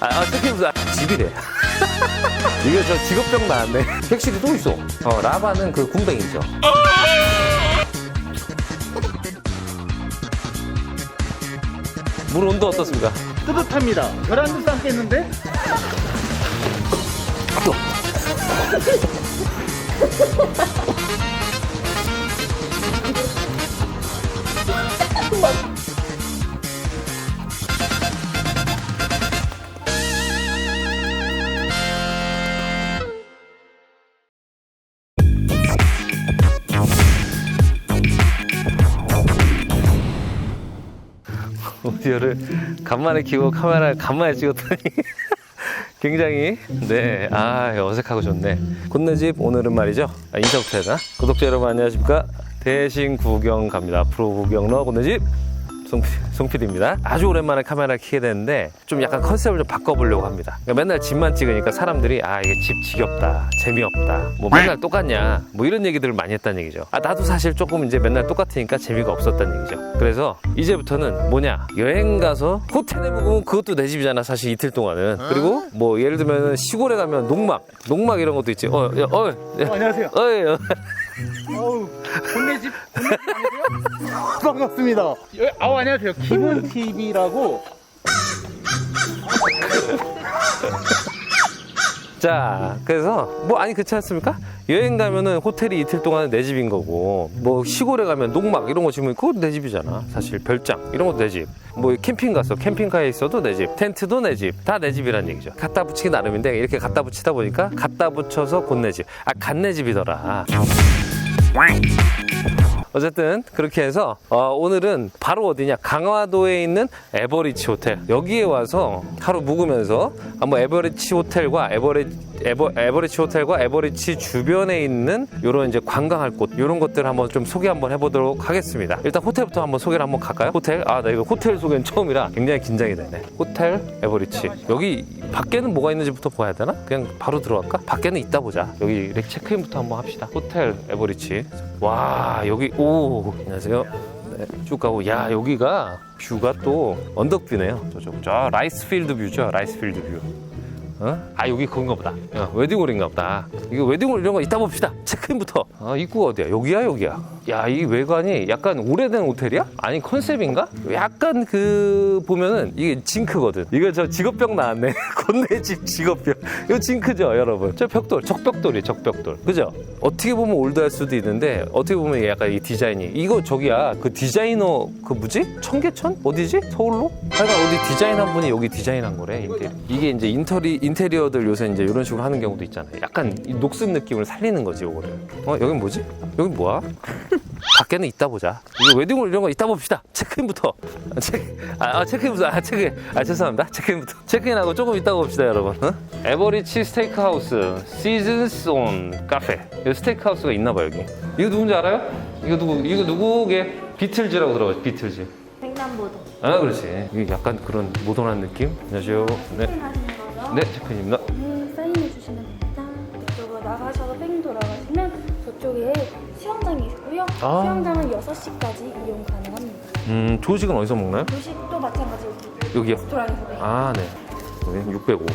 아, 아 체크인 아, 집이래. 이거 저 직업병 나왔네. 택시도 또 있어. 어, 라바는 그 군뱅이죠. 물 온도 어떻습니까? 뜨뜻합니다. 계란도 삶겠는데? 오디오를 간만에 키고 카메라를 간만에 찍었더니 굉장히 네, 아 어색하고 좋네. 굿네집 오늘은 말이죠. 아, 인사부터 해야 되나? 구독자 여러분 안녕하십니까? 대신 구경 갑니다. 앞으로 구경러 굿네집 송PD입니다. 아주 오랜만에 카메라를 켜게 되는데 좀 약간 컨셉을 좀 바꿔보려고 합니다. 그러니까 맨날 집만 찍으니까 사람들이 아 이게 집 지겹다, 재미없다, 뭐 맨날 똑같냐, 뭐 이런 얘기들을 많이 했다는 얘기죠. 아 나도 사실 조금 이제 맨날 똑같으니까 재미가 없었다는 얘기죠. 그래서 이제부터는 뭐냐 여행 가서 호텔에 묵으면 그것도 내 집이잖아 사실 이틀 동안은. 그리고 뭐 예를 들면 시골에 가면 농막, 농막 이런 것도 있지. 어, 야, 어, 야, 어, 안녕하세요. 어, 어. 어우, 본네집, 본네집 아니세요? 반갑습니다. 여- 아우, 안녕하세요. 김은TV라고. 자, 그래서 뭐 아니 그렇지 않습니까? 여행 가면은 호텔이 이틀 동안 내 집인 거고 뭐 시골에 가면 농막 이런 거 지으면 그것도 내 집이잖아. 사실 별장 이런 것도 내 집. 뭐 캠핑 갔어. 캠핑카에 있어도 내 집. 텐트도 내 집. 다 내 집이란 얘기죠. 갖다 붙이기 나름인데 이렇게 갖다 붙이다 보니까 갖다 붙여서 곧 내 집. 아, 간내 집이더라. 어쨌든 그렇게 해서 어, 오늘은 바로 어디냐 강화도에 있는 에버리치 호텔 여기에 와서 하루 묵으면서 한번 에버리치 호텔과 에버리 에버, 에버리치 호텔과 에버리치 주변에 있는 이런 이제 관광할 곳 이런 것들 한번 좀 소개 한번 해보도록 하겠습니다. 일단 호텔부터 한번 소개를 한번 갈까요? 호텔 아 나 이거 호텔 소개는 처음이라 굉장히 긴장이 되네. 호텔 에버리치 여기 밖에는 뭐가 있는지부터 봐야 되나? 그냥 바로 들어갈까? 밖에는 있다 보자. 여기 체크인부터 한번 합시다. 호텔 에버리치 와 여기 오 안녕하세요. 네, 쭉 가고 야 여기가 뷰가 또 언덕뷰네요. 저쪽 저 라이스필드 뷰죠. 라이스필드 뷰. 어? 아 여기 그건가 보다. 어, 웨딩홀인가 보다. 이거 웨딩홀 이런 거 이따 봅시다. 체크인부터. 아 입구가 어디야? 여기야 여기야. 야 이 외관이 약간 오래된 호텔이야? 아니 컨셉인가? 약간 그 보면은 이게 징크거든. 이거 저 직업병 나왔네. 건네 집 직업병. 이거 징크죠 여러분. 저 벽돌 적벽돌이 적벽돌. 그죠? 어떻게 보면 올드할 수도 있는데 어떻게 보면 약간 이 디자인이 이거 저기야 그 디자이너 그 뭐지? 청계천 어디지? 서울로? 하여간 어디 디자인한 분이 여기 디자인한 거래 인테리어. 이게 이제 인터리 인테리어들 요새 이제 이런 식으로 하는 경우도 있잖아요. 약간 이 녹슨 느낌을 살리는 거지 요거를. 어 여긴 뭐지? 여긴 뭐야? 밖에는 있다 보자. 이거 웨딩홀 이런 거 이따 봅시다. 체크인부터. 아, 체크, 아, 아, 체크인부터. 아, 체크인. 아, 죄송합니다. 체크인부터. 체크인하고 조금 이따 봅시다, 여러분. 어? 에버리치 스테이크 하우스 시즌스 온 카페. 여기 스테이크 하우스가 있나 봐요, 여기. 이거 누군지 알아요? 이거 누구, 이거 누구게? 비틀즈라고 들어가죠, 비틀즈. 횡단보도 아, 그렇지. 이게 약간 그런 모던한 느낌? 안녕하세요. 네. 네, 체크인입니다. 음, 사인해 주시면 됩니다. 이쪽으로 나가셔서 뺑 돌아가시면 저쪽에 수영장이 있고요. 아. 수영장은 6시까지 이용 가능합니다. 음, 조식은 어디서 먹나요? 조식도 마찬가지 여기 여기요. 레스토랑에서 네. 아, 네. 여기 605.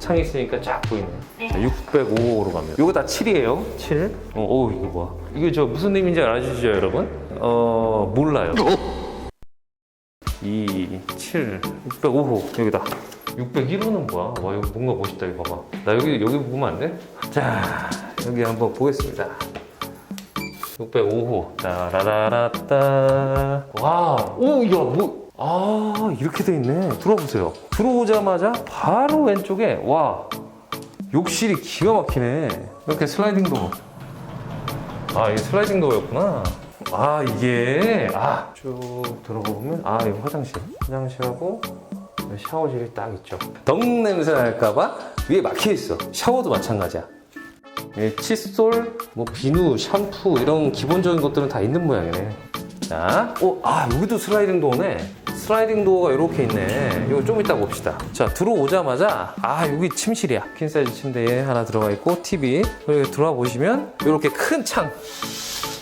창이 있으니까 쫙 보이네. 자, 605호로 가면. 요거 다 7이에요. 7. 어, 오, 이거 뭐야. 이게 저 무슨 의미인지 알아주시죠, 여러분? 어, 몰라요. 2, 7, 605호. 여기다. 601호는 뭐야? 와, 이거 뭔가 멋있다, 이거 봐봐. 나 여기, 여기 보면 안 돼? 자, 여기 한번 보겠습니다. 605호. 따라라라따. 와, 오, 야, 뭐. 아, 이렇게 돼 있네. 들어보세요. 들어오자마자 바로 왼쪽에, 와, 욕실이 기가 막히네. 이렇게 슬라이딩 도어. 아, 이게 슬라이딩 도어였구나. 아, 이게, 아, 쭉 들어보면, 아, 이거 화장실. 화장실하고 샤워실이 딱 있죠. 덕 냄새 날까봐 위에 막혀 있어. 샤워도 마찬가지야. 예, 칫솔, 뭐 비누, 샴푸 이런 기본적인 것들은 다 있는 모양이네. 자, 어, 아 여기도 슬라이딩 도어네. 슬라이딩 도어가 이렇게 있네. 이거 좀 이따 봅시다. 자, 들어오자마자 아 여기 침실이야. 퀸 사이즈 침대에 하나 들어가 있고 TV. 여기 들어와 보시면 이렇게 큰 창.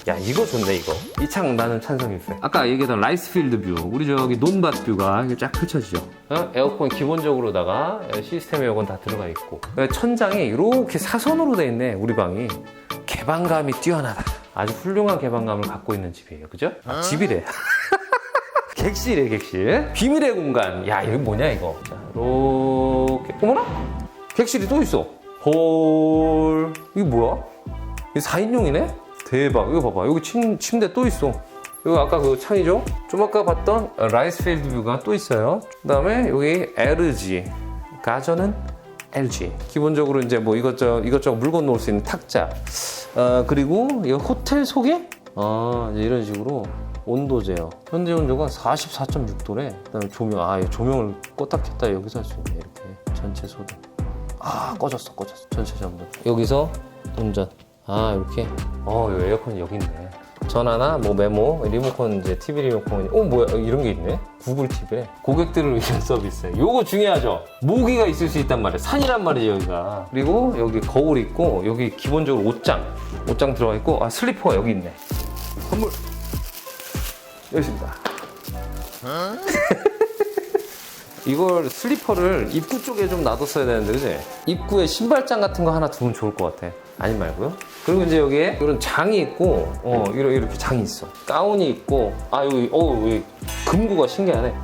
야 이거 좋네 이거. 이 창 나는 찬성이 있어요. 아까 얘기했던 라이스필드 뷰. 우리 저기 논밭 뷰가 이렇게 쫙 펼쳐지죠. 어? 에어컨 기본적으로다가 시스템 에어컨 다 들어가 있고. 그러니까 천장이 이렇게 사선으로 돼 있네 우리 방이. 개방감이 뛰어나다. 아주 훌륭한 개방감을 갖고 있는 집이에요. 그죠? 아, 집이래. 객실이에요 객실. 비밀의 공간. 야 이거 뭐냐 이거. 자 이렇게. 어머나? 객실이 또 있어. 헐 이게 뭐야? 이거 4인용이네? 대박. 이거 봐봐. 여기 침, 침대 또 있어. 이거 아까 그 창이죠? 좀 아까 봤던 라이스필드 뷰가 또 있어요. 그 다음에 여기 LG 가전은 LG 기본적으로 이제 뭐 이것저것 이것저것 물건 놓을 수 있는 탁자. 어, 그리고 이 호텔 속에 아 이런 식으로 온도 제어 현재 온도가 44.6도래. 그 다음에 조명 아이 조명을 껐다 켰다. 여기서 할 수 있네 이렇게. 전체 소등 아 꺼졌어 꺼졌어. 전체 전부. 여기서 운전 아 이렇게? 어 이거 에어컨이 여기 있네. 전화나 뭐 메모 리모컨 이제 TV 리모컨. 어 뭐야? 이런 게 있네? 구글 TV래 고객들을 위한 서비스. 요거 중요하죠. 모기가 있을 수 있단 말이야 산이란 말이에요 여기가. 그리고 여기 거울 있고 여기 기본적으로 옷장. 옷장 들어가 있고 아 슬리퍼가 여기 있네. 선물. 여기 있습니다. 이걸 슬리퍼를 입구 쪽에 좀 놔뒀어야 되는데 그지? 입구에 신발장 같은 거 하나 두면 좋을 것 같아. 아니 말고요 그리고 이제 여기에 이런 장이 있고 어 이렇게, 이렇게 장이 있어. 가운이 있고 아 여기 어 여기 금고가 신기하네.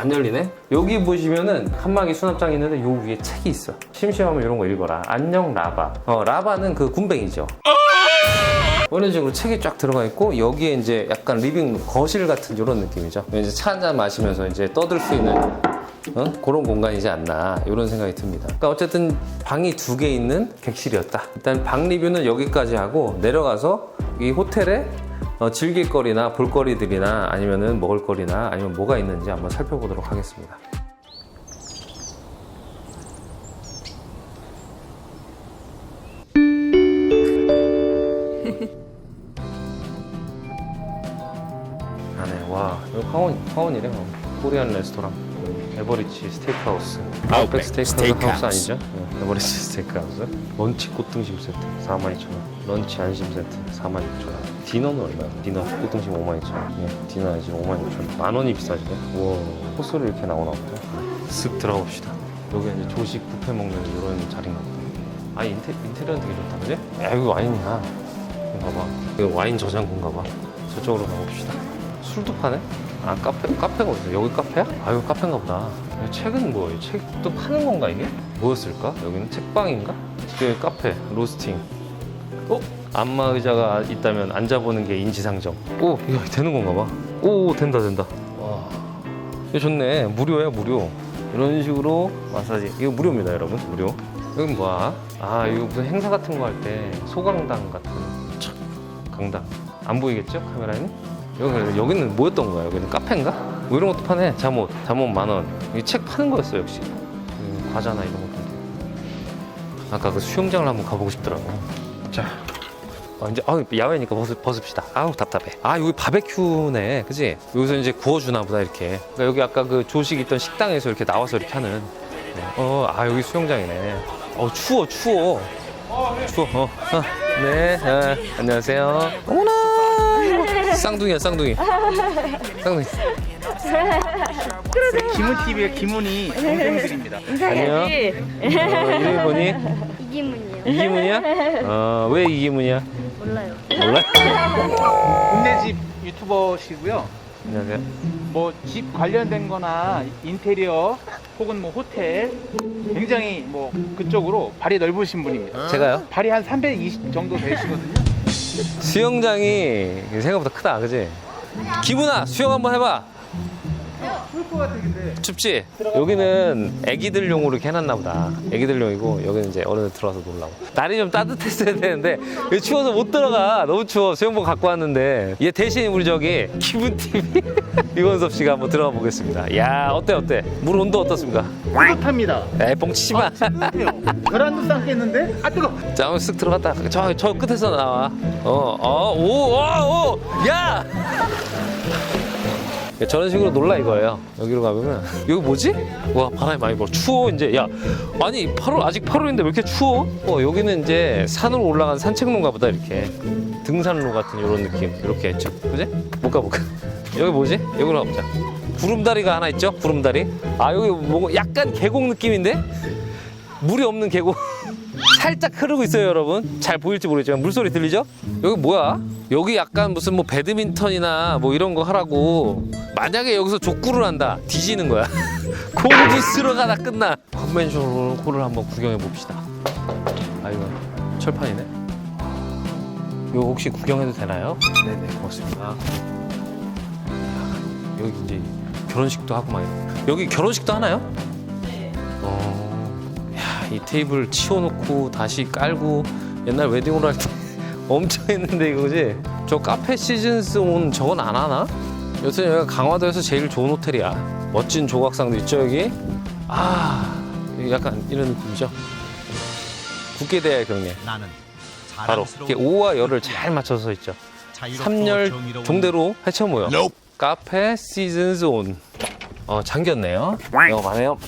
안 열리네? 여기 보시면은 칸막이 수납장이 있는데 요 위에 책이 있어. 심심하면 이런 거 읽어라. 안녕 라바. 어 라바는 그 군뱅이죠. 이런 식으로 책이 쫙 들어가 있고 여기에 이제 약간 리빙 거실 같은 이런 느낌이죠. 이제 차 한잔 마시면서 이제 떠들 수 있는 어? 그런 공간이지 않나 이런 생각이 듭니다. 그러니까 어쨌든 방이 두 개 있는 객실이었다. 일단 방 리뷰는 여기까지 하고 내려가서 이 호텔에 어, 즐길거리나 볼거리들이나 아니면은 먹을거리나 아니면 뭐가 있는지 한번 살펴보도록 하겠습니다. 안에 와 이거 파원 파원이래 뭐. 코리안 레스토랑 에버리치 스테이크하우스. 아웃백 스테이크하우스 아니죠? 네, 에버리치 스테이크하우스. 런치 꽃등심 세트 42,000원. 런치 안심 세트 46,000원. 디너는 얼마야? 디너 꽃등심 52,000원. 예, 디너 안심 56,000원. 만 원이 비싸지네? 우와 코스로 이렇게 나오나 보다. 쓱 들어가 봅시다. 여기 이제 조식 뷔페 먹는 이런 자리인가 보다. 아 인테, 인테리어는 되게 좋다 그지? 야 이거 와인이야. 이거 봐봐. 이거 와인 저장고인가 봐. 저쪽으로 가봅시다. 술도 파네? 아 카페 카페가 어디서 여기 카페야? 아 여기 카페인가 보다. 이 책은 뭐이 책도 파는 건가 이게? 뭐였을까? 여기는 책방인가? 여기 카페 로스팅. 어? 안마 의자가 있다면 앉아보는 게 인지상정. 오 이거 되는 건가 봐 오 된다 된다. 와. 이거 좋네. 무료야 무료. 이런 식으로 마사지. 이거 무료입니다 여러분. 무료. 여긴 뭐야? 아 이거 무슨 행사 같은 거 할 때 소강당 같은 촥. 강당. 안 보이겠죠? 카메라에는? 여기, 여기는 뭐였던 거야? 여기는 카페인가? 뭐 이런 것도 파네. 잠옷, 잠옷 만 원. 이 책 파는 거였어 역시. 음, 과자나 이런 것도. 아까 그 수영장을 한번 가보고 싶더라고. 자, 아, 이제 아, 야외니까 벗, 벗읍시다. 아우 답답해. 아 여기 바베큐네, 그지? 여기서 이제 구워주나 보다 이렇게. 그러니까 여기 아까 그 조식 있던 식당에서 이렇게 나와서 이렇게 하는. 네. 어, 아 여기 수영장이네. 어 추워, 추워. 추워. 어, 어. 네, 아, 안녕하세요. 어머나. 쌍둥이야, 쌍둥이. 쌍둥이. 김훈 TV의 김훈이 동생들입니다. 안녕. 어, 이름이 뭐니? 이기문이요. 이기문이야? 어, 왜 이기문이야? 몰라요. 몰라? 국내 집 유튜버시고요. 안녕하세요. 뭐 집 관련된 거나 인테리어 혹은 뭐 호텔 굉장히 뭐 그쪽으로 발이 넓으신 분입니다. 제가요? 발이 한 320 정도 되시거든요. 수영장이 생각보다 크다, 그지? 기문아, 수영 한번 해봐. 추울 것 같아 근데. 춥지? 여기는 애기들용으로 이렇게 해놨나 보다. 애기들용이고 여기는 이제 어른들 들어와서 놀라고. 날이 좀 따뜻했어야 되는데 여기 추워서 못 들어가. 너무 추워. 수영복 갖고 왔는데 얘 대신 우리 저기 기분 TV 이원섭 씨가 한번 들어가 보겠습니다. 야 어때 어때? 물 온도 어떻습니까? 뿌듯합니다. 에이 뻥치지 마. 계란도 삶겠는데? 아 뜨거. 자, 한번 쓱 들어갔다. 저, 저 끝에서 나와. 어, 어, 오, 오, 오, 야! 저런 식으로 놀라 이거예요. 여기로 가보면 여기 뭐지? 와 바람이 많이 불어. 추워 이제. 야 아니 8월 아직 8월인데 왜 이렇게 추워? 어 여기는 이제 산으로 올라간 산책로인가 보다 이렇게. 등산로 같은 이런 느낌 이렇게 했죠 그지? 못 가볼까? 여기 뭐지? 여기로 가보자 구름다리가 하나 있죠? 구름다리 아 여기 뭐 약간 계곡 느낌인데? 물이 없는 계곡 살짝 흐르고 있어요 여러분 잘 보일지 모르겠지만 물소리 들리죠? 여기 뭐야? 여기 약간 무슨 뭐 배드민턴이나 뭐 이런 거 하라고 만약에 여기서 족구를 한다 뒤지는 거야 공주 쓰러 가다 끝나 컨벤션 홀을 한번 구경해 봅시다 아이고 철판이네 이거 혹시 구경해도 되나요? 네네 고맙습니다 여기 이제 결혼식도 하고 막 여기 결혼식도 하나요? 어, 야, 이 테이블 치워놓고 다시 깔고 옛날 웨딩홀 할때 엄청 했는데 이거지? 저 카페 시즌스 온 저건 안 하나? 여튼 여기가 강화도에서 제일 좋은 호텔이야. 멋진 조각상도 있죠 여기? 아, 약간 이런 느낌이죠? 국계대학 경례. 나는 바로 이렇게 오와 열을 잘 맞춰서 있죠. 삼열 정의로운 종대로 헤쳐 모여. 카페 시즌스 온. 어 잠겼네요. 영업하네요.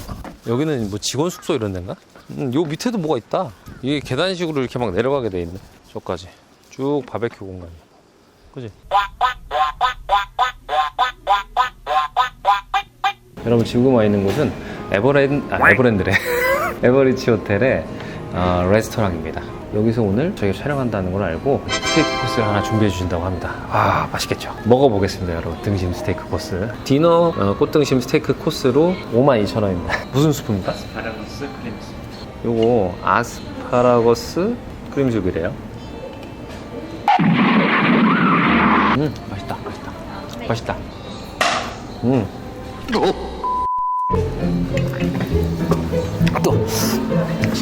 여기는 뭐 직원 숙소 이런 데인가? 음, 요 밑에도 뭐가 있다. 이게 계단식으로 이렇게 막 내려가게 돼 있네. 저까지 쭉 바베큐 공간. 그지? 여러분 지금 와 있는 곳은 에버랜 아 에버랜드래 에버리치 호텔의 어, 레스토랑입니다. 여기서 오늘 저희가 촬영한다는 걸 알고 스테이크 코스를 하나 준비해 주신다고 합니다. 아 맛있겠죠. 먹어보겠습니다, 여러분. 등심 스테이크 코스. 디너 어, 꽃등심 스테이크 코스로 52,000원입니다. 무슨 수프입니까? 아스파라거스 크림스. 요거 아스파라거스 크림숲이래요. 음 맛있다, 맛있다, 맛있다. 음.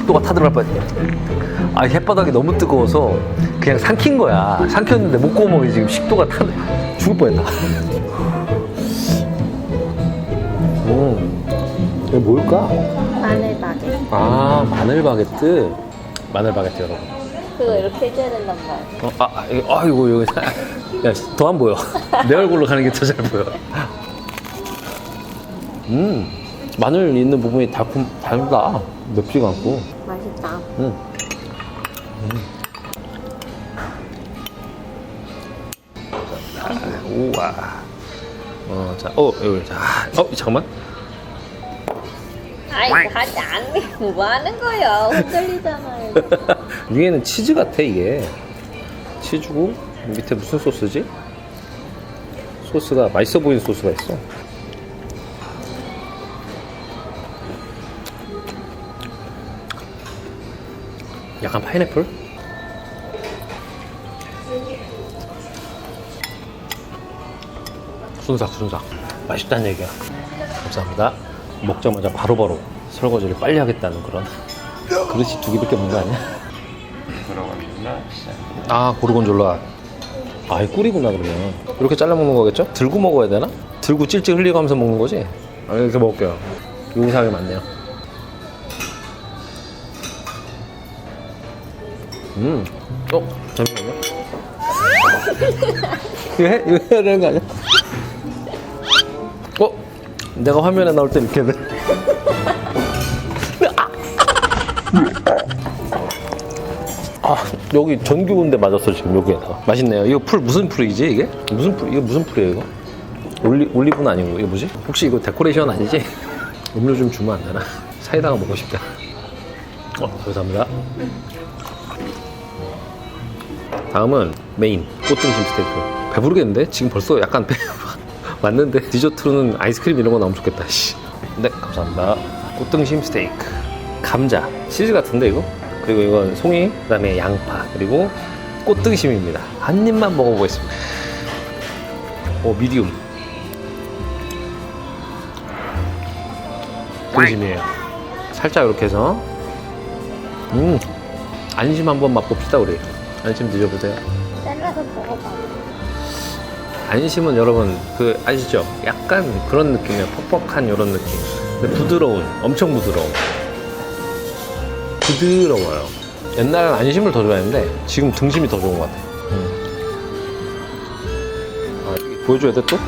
식도가 타들어갈 뻔했네. 아 햇바닥이 너무 뜨거워서 그냥 삼킨 거야. 삼켰는데 못 구워 먹이 지금 식도가 타 죽을 뻔했다. 음, 이게 뭘까? 마늘 바게. 아 마늘 바게트 마늘 바게트 여러분 그거 이렇게 해줘야 된단 말이야. 어, 아, 아, 이거, 아, 이거, 이거. 야더 안 보여 내 얼굴로 가는 게 더 잘 보여 음 마늘 있는 부분이 달콤 달다 맵지가 않고 맛있다. 음. 아, 우와 어, 자, 어, 여기, 자, 어, 잠깐만. 아이, 하지 않네. 뭐 하는 거야? 흔들리잖아요. 위에는 치즈 같아 이게 치즈고 밑에 무슨 소스지? 소스가 맛있어 보이는 소스가 있어 약간 파인애플? 순삭 순삭 맛있다는 얘기야 감사합니다 먹자마자 바로바로 설거지를 빨리 하겠다는 그런 그릇이 두 개밖에 없는 거 아니야? 아 고르곤졸라 아이 꿀이구나 그러면 이렇게 잘라 먹는 거겠죠? 들고 먹어야 되나? 들고 찔찔 흘리면서 먹는 거지? 아, 이렇게 먹을게요 요리사항이 많네요 음, 어? 잠시만요. 이거 해? 이거 해야 되는 거 아니야? 어? 내가 화면에 나올 때 이렇게 돼? 아 여기 전기 온데 맞았어 지금 여기에다가. 맛있네요. 이거 풀 무슨 풀이지 이게? 무슨 풀 이거 무슨 풀이에요 이거? 올리 올리브는 아니고 이게 뭐지? 혹시 이거 데코레이션 아니지? 음료 좀 주면 안 되나? 사이다가 먹고 싶다. 어 감사합니다 다음은 메인 꽃등심 스테이크. 배부르겠는데? 지금 벌써 약간 배 왔는데 디저트로는 아이스크림 이런 거 나오면 좋겠다 씨. 네 감사합니다. 꽃등심 스테이크. 감자. 치즈 같은데 이거? 그리고 이건 송이 그다음에 양파 그리고 꽃등심입니다. 한 입만 먹어보겠습니다. 오 미디움. 등심이에요. 살짝 이렇게 해서. 음 안심 한번 맛봅시다 우리 안심 드셔보세요 잘라서 먹어봐. 안심은 여러분 그 아시죠? 약간 그런 느낌이에요. 퍽퍽한 이런 느낌. 근데 부드러운, 엄청 부드러운. 부드러워요. 옛날엔 안심을 더 좋아했는데 지금 등심이 더 좋은 것 같아요. 음. 아, 보여줘야 돼 또?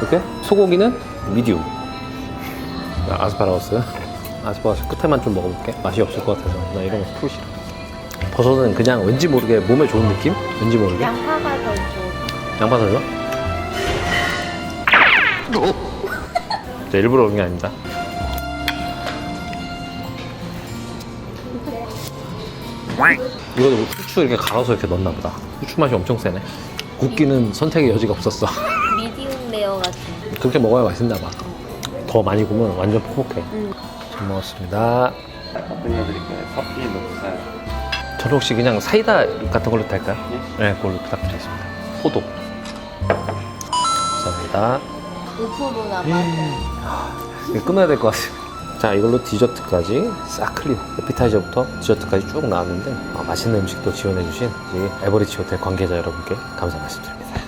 이렇게? 소고기는 미디움. 아, 아스파라거스. 아스파라거스 끝에만 좀 먹어볼게. 맛이 없을 것 같아서 나 이런 거 풀 싫어. 버섯은 그냥 왠지 모르게 몸에 좋은 느낌? 왠지 모르게. 양파가 더 좋아. 양파 넣어요? 저 일부러 그런 게 아닙니다. 이거도 후추 이렇게 갈아서 이렇게 넣나 보다. 후추 맛이 엄청 세네. 굽기는 선택의 여지가 없었어. 미디움 레어 같은. 그렇게 먹어야 맛있나 봐. 더 많이 구우면 완전 퍽퍽해. 음. 잘 먹었습니다. 드릴게요. 커피 녹살. 저는 혹시 그냥 사이다 같은 걸로 될까요? 네, 그걸로 부탁드리겠습니다. 포도. 감사합니다. 5% 남았어요. 이거 끊어야 될 것 같습니다. 자, 이걸로 디저트까지 싹 클리어. 에피타이저부터 디저트까지 쭉 나왔는데 아, 맛있는 음식도 지원해주신 우리 에버리치 호텔 관계자 여러분께 감사 말씀드립니다.